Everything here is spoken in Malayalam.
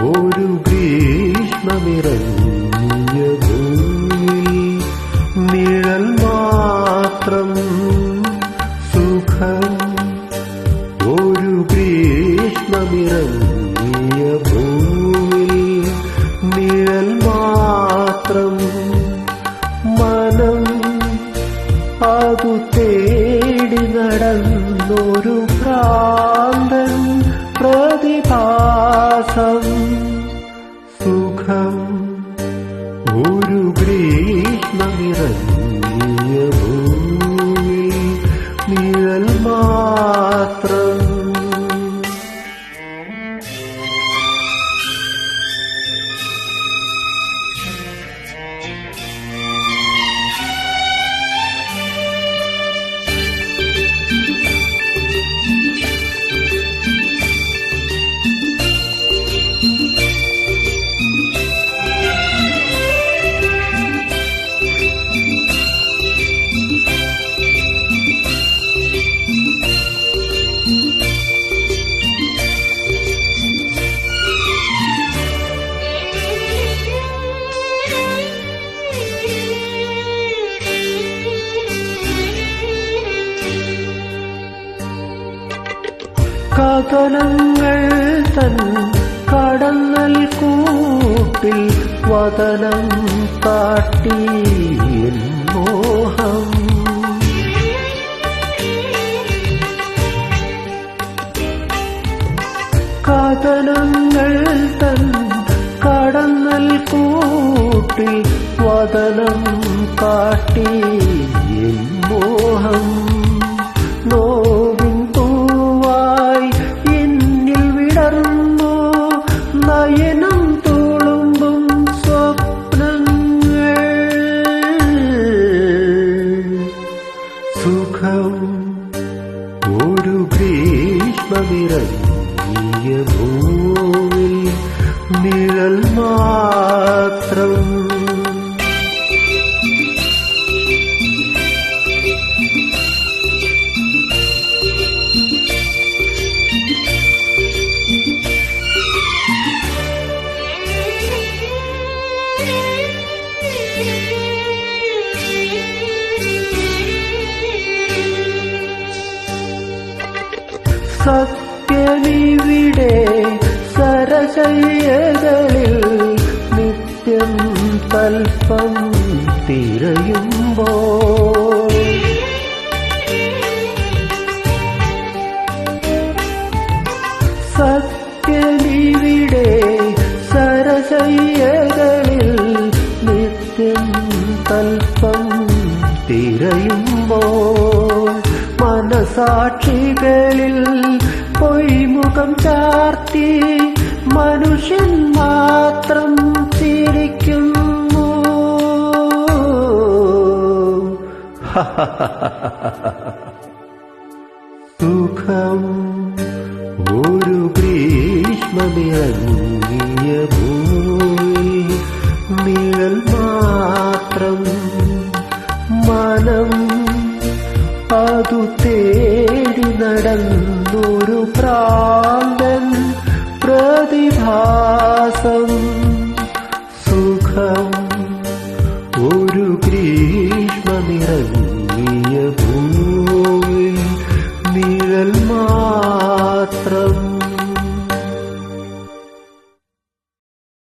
ഒരു ഗ്രീഷ്മമിറങ്ങിയ ഭൂമിയിൽ നിഴൽ മാത്രം സുഖം ഒരു ഗ്രീഷ്മമിറങ്ങിയ ഭൂമിയിൽ നിഴൽ മാത്രം മനം അതു തേടി നടന്നൊരു ഭ്രാന്തൻ പ്രതിഭാസം സുഖം കഥനങ്ങൾ തൻ കടന്നൽ കൂട്ടിൽ വതനം എൻ മോഹം. കഥനങ്ങൾ തൻ കടന്നൽ കൂട്ടിൽ വതനം കാട്ടി ഗ്രീഷ്മമിറങ്ങിയ ഭൂമിൽ നിഴൽ മാത്രം സത്യമിവിടെ സരശയ്യകളിൽ നിത്യം തൽപ്പം തിരയുമ്പോ സത്യമിവിടെ സരശയ്യകളിൽ നിത്യം തൽപ്പം തിരയുമ്പോൾ. മനസാക്ഷികളിൽ സുഖം ഒരു ഗ്രീഷ്മമിറങ്ങിയ ഭൂമി. നിഴൽ മാത്രം മനം അതു തേടി നടന്നൊരു പ്രാന്തൻ പ്രതിഭാ